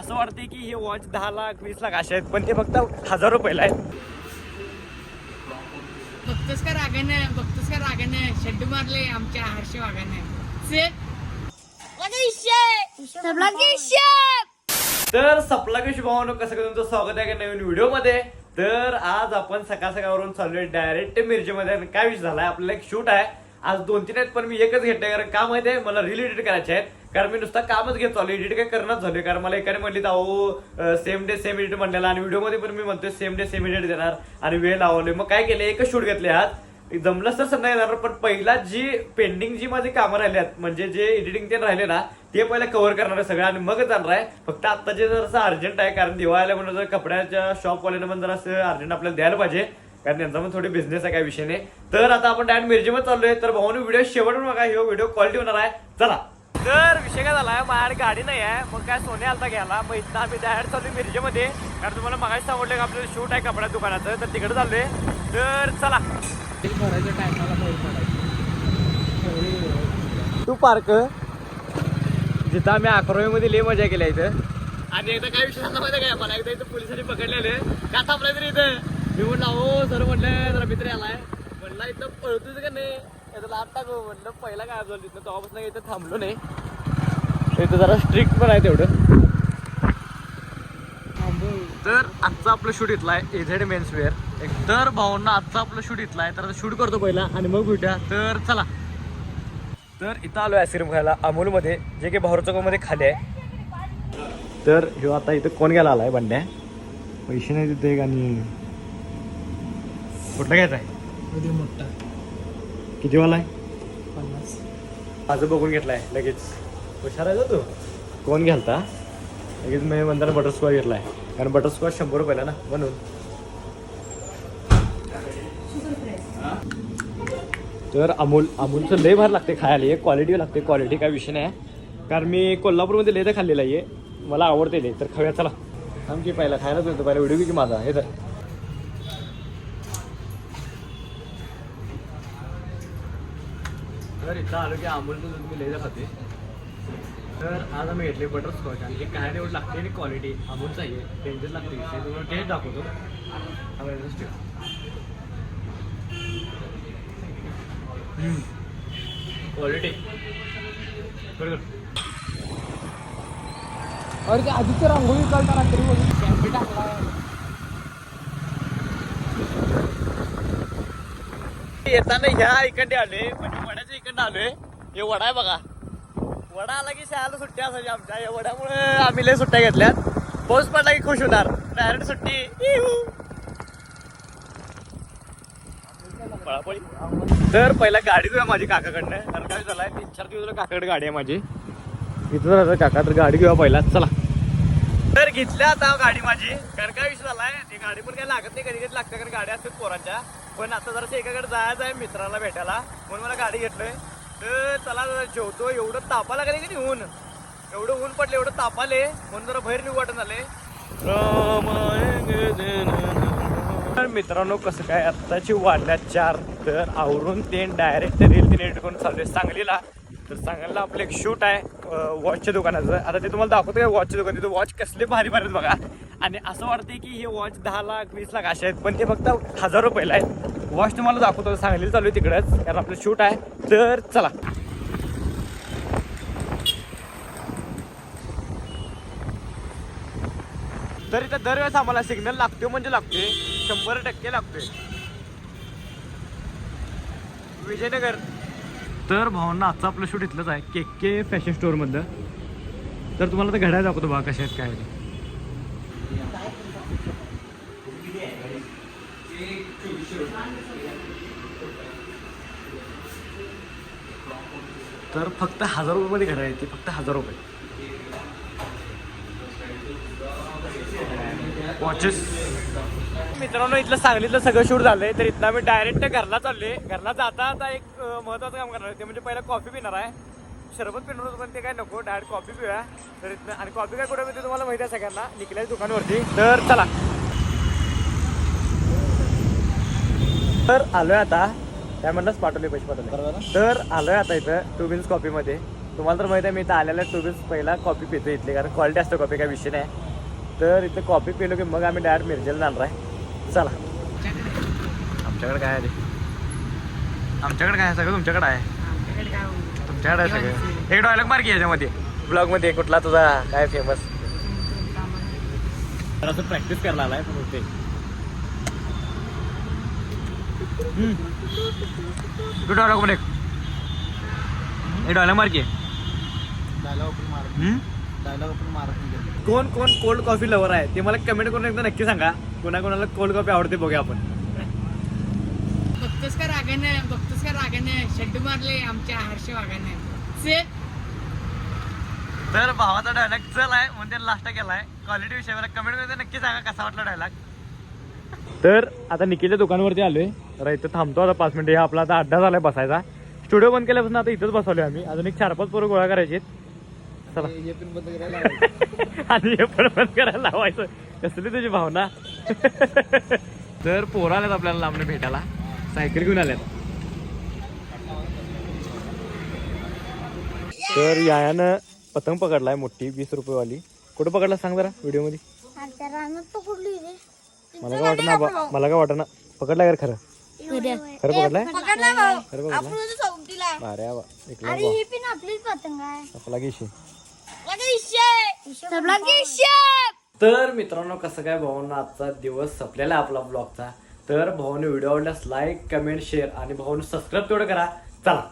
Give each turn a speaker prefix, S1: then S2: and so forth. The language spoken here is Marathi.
S1: असं वाटतंय की हे वॉच दहा लाख वीस लाख असे आहेत पण ते फक्त हजार रुपयाला आहेत.
S2: बघतोस का रागानं? बघतोस का रागानं? शेड्डू मारले आमच्या हर्ष वागानं
S1: तर सपला की भावानो कसं काय तुमचं स्वागत आहे का नवीन व्हिडिओमध्ये तर आज आपण सकाळ सकाळवरून चाललोय डायरेक्ट मिरजेमध्ये आणि काय विषय झालाय? आपल्याला एक शूट आहे. आज दोन तीन आहेत पण मी एकच घेतलंय कारण का माहिती आहे मला रील एडिट करायचे आहेत. कारण मी नुसता कामच घेत चालू एडिट काय करणार झालोय. कारण मला एकाने म्हणली अहो सेम डे सेम एडिट म्हणलेला आणि व्हिडिओमध्ये पण मी म्हणतोय सेम डे सेम एडिट देणार. आणि वेळ लावलोय. मग काय केलं एकच शूट घेतले आज. जमलंच तर संध्या येणार पण पहिला जी पेंडिंग जी माझी कामं राहिल्यात म्हणजे जे एडिटिंग ते राहिले ना ते पहिला कव्हर करणार आहे सगळं. आणि मगच जाणार आहे. फक्त आता जे जरासं अर्जंट आहे कारण दिवाळीला म्हणून जर कपड्याच्या शॉपवाल्यानं पण जरा अर्जंट आपल्याला द्यायला पाहिजे. कारण त्यांचा पण थोडी बिझनेस आहे काय विषय. नाही तर आता आपण डायरेक्ट मिरजेमध्ये चाललोय. तर भाऊन व्हिडिओ शेवटून बघा हे व्हिडिओ क्वालिटी होणार आहे. चला. तर विषय काय झालाय माझ्याकडे गाडी नाही आहे. मग काय सोने आलता घ्यायला. मग इथं आम्ही डायरेक्ट चाललोय मिरजेमध्ये. कारण तुम्हाला मगाशी सांगितलं की आपल्याला शूट आहे कपड्या दुकानाचं. तर तिकडे चाललोय. तर चला.
S2: भरायच्या टायमाला
S1: तू पार्क जिथं आम्ही अकरावी मध्ये लय मजा केल्या इथं. आणि एकदा काय विषय झाला माहिती काय मला एकदा इथं पोलिसांनी पकडलेले का थांबलाय तरी इथं. मी म्हणलं हो सर म्हणलं जरा मित्र आलाय म्हणला इथं पळतोच का नाही? त्याला लाट टाकू हो. म्हणलं पहिला काय झालं तिथं तेव्हापासून इथं थांबलो नाही. इथं जरा स्ट्रिक्ट पण आहे तेवढं. तर आजचा आपलं शूट इथला आहे एझेड मेन्स वेअर एक तर भाऊंना आजचा आपलं शूट इथला आहे तर शूट करतो पहिला आणि मग भेटूया. तर चला. तर इथं आलो आईस्क्रीम खायला अमूलमध्ये जे की भाऊ चौकामध्ये खाली आहे. तर ह्यो आता इथं कोण गेला आलाय बंड्या? पैसे नाही तिथे एक आणि कुठला घ्यायचा आहे
S2: मोठा.
S1: किती वाला आहे?
S2: पन्नास.
S1: माझं बघून घेतलाय लगेच. हुशार आहे का तू? कोण घ्यालता? लगेच मी म्हणताना बटरस्कॉच घेतलाय. कारण बटरस्कॉच शंभर रुपयाला ना म्हणून. तर अमूल अमूलचं लय भार लागते खायला हे क्वालिटी लागते क्वालिटी काय विषय नाही. कारण मी कोल्हापूरमध्ये लय तर खाल्लेला आहे. मला आवडते लय तर खाऊया चला. आमची पहिला खायलाच होतं पहिला व्हिडिओ की माझा. हे तर. तर इथं आलो की अमूलचं दूध मी लय खाते तर आज आम्ही घेतले बटरस्कॉच आणि हे काय एवढं लागते आणि क्वालिटी अमूलचं आहे डेंजर लागते ते तुम्हाला टेस्ट दाखवतो. क्वालिटी बरोबर.
S2: अरे ते आधीच रांगोळी काढता रात्री बघून कॅम्पी टाकला
S1: येताना ह्या इकडे आलोय म्हणजे वड्याच्या आलोय. हे वडा आहे बघा. वडा आला की शाळेला सुट्ट्या असायची आमच्या. या वड्यामुळे आम्ही लय सुट्ट्या घेतल्यात. पाऊस पडला की खुश होणार. डायरेक्ट सुट्टी. पळापळी. तर पहिला गाडी घेऊया माझी काकाकडनं. कारण काय झालंय तीन चार दिवस काकाकडे गाडी आहे माझी. इथं राहतं काका तर गाडी घेऊया पहिला. चला. तर घेतल्या आता गाडी माझी. कारण काय विषय झालाय ती गाडी पण काय लागत नाही कधी कधी लागते कारण गाड्या असतात पोरांच्या. पण आता जरासं एकाकडे जायचं आहे मित्राला भेटायला. म्हणून मला गाडी घेतलोय. तर चला जरा जेवतो. एवढं तापा लागले की नाही ऊन. एवढं ऊन पडलं एवढं तापाले. म्हणून जरा बाहेर निघू वाटत झाले. तर मित्रांनो कसं काय? आत्ताची वाढल्या चार तर आवरून ते डायरेक्ट रेल्वे तिने करून चालू आहे सांगलीला. तर सांगायला आपलं एक शूट आहे वॉचच्या दुकानाचं. आता ते तुम्हाला दाखवतो काय वॉचच्या दुकान तिथं वॉच कसले भारी भारी बघा. आणि असं वाटतंय की हे वॉच दहा लाख वीस लाख असे आहेत पण ते फक्त हजार रुपयाला आहेत. वॉच तुम्हाला दाखवतो सांगलीला चालू आहे तिकडंच कारण आपलं शूट आहे. तर चला. तर इथं दरवेळेस आम्हाला सिग्नल लागतो म्हणजे लागतोय. शंभर टक्के लागतोय. विजयनगर. तर भावांना आजचं आपलं शूट इथलंच आहे. के के फॅशन स्टोअरमधलं तर तुम्हाला तर घड्याळ दाखवतो बघा कशा आहेत काय ते तर फक्त हजार रुपयामध्ये घड्याळ आहे फक्त हजार रुपये. वॉचेस मित्रांनो इथलं सांगलीतलं सगळं शूट झालंय तर इथनं आम्ही डायरेक्ट घरला चाललोय. घरला जाता आता एक महत्वाचं काम करणार आहे. ते म्हणजे पहिला कॉफी पिणार आहे. सरबत पिणार होतो पण ते काय नको डायरेक्ट कॉफी पिऊया. तर इथनं आणि कॉफी काय कुठे मिळते तुम्हाला माहिती आहे सगळ्यांना? निकल्या दुकानवरती. तर चला. तर आलोय आता. काय म्हणलास? पाठवले पैसे पाठवले. तर आलोय आता इथं टू बिन्स कॉफीमध्ये तुम्हाला तर माहिती आहे मी इथं आलेल्या टोबीस पहिला कॉफी पितो इथली कारण क्वालिटी असतं कॉफी काय विषय नाही. तर इथं कॉफी पिलो की मग आम्ही डायरेक्ट मिरजेला जाणार आहे. चला. आमच्याकडे काय आहे आमच्याकडे काय आहे? सगळं तुमच्याकडे आहे.
S2: आमच्याकडे काय होतं?
S1: तुमच्याकडे आहे सगळं. एक डायलॉग मार की याच्यामध्ये. ब्लॉगमध्ये कुठला तुझा काय फेमस असं प्रॅक्टिस करायला आलाय पण होते तू डायलॉग पण एक एक डायलॉग मार की हम्म? कोण कोण कोल्ड कॉफी लवर आहे ते मला कमेंट करून एकदा नक्की सांगा. कोणा कोणाला कोल्ड कॉफी आवडते बघूया आपण.
S2: बघतोस का रागानं? बघतोस का रागानं? शेड्डू मारले आमच्या हर्ष वाघानं. से?
S1: तर भावाचा डायलॉग चल आहे म्हणून त्याने लास्ट केलाय. क्वालिटी विषय मला कमेंटमध्ये नक्की सांगा कसा वाटला डायलॉग तर आता निखिलच्या दुकानावरती आलोय. तर इथं थांबतो आता पाच मिनिटं. हा आपला आता अड्डा झालाय बसायचा. स्टुडिओ बंद केल्यापासून आता इथंच बसवलोय आम्ही. अजून एक चार पाच पोरं गोळा करायचे चला. आणि हे पण बंद करायला लावायचं. कसली तुझी भावना? तर पोरं आल्यात आपल्याला लांबणे भेटायला. सायकल घेऊन आल्यात. तर यायानं पतंग पकडलाय मोठी वीस रुपये वाली कुठं पकडला सांग जरा
S3: व्हिडिओमध्ये पकडली
S1: मला काय वाटत ना मला काय वाटत ना पकडलाय का खरं? खरं पकडलाय?
S3: पकडला
S1: खरं पकडलाय? अरे वा एकला
S3: अरे
S1: वा.
S3: ही पण आपलीच पतंग आहे.
S1: आपला घेशी तर मित्रांनो कसं काय भाऊंना आजचा दिवस संपलेला आपला ब्लॉगचा तर भाऊने व्हिडिओ आवडल्यास लाईक कमेंट शेअर आणि भाऊने सबस्क्राईब तेवढं करा. चला.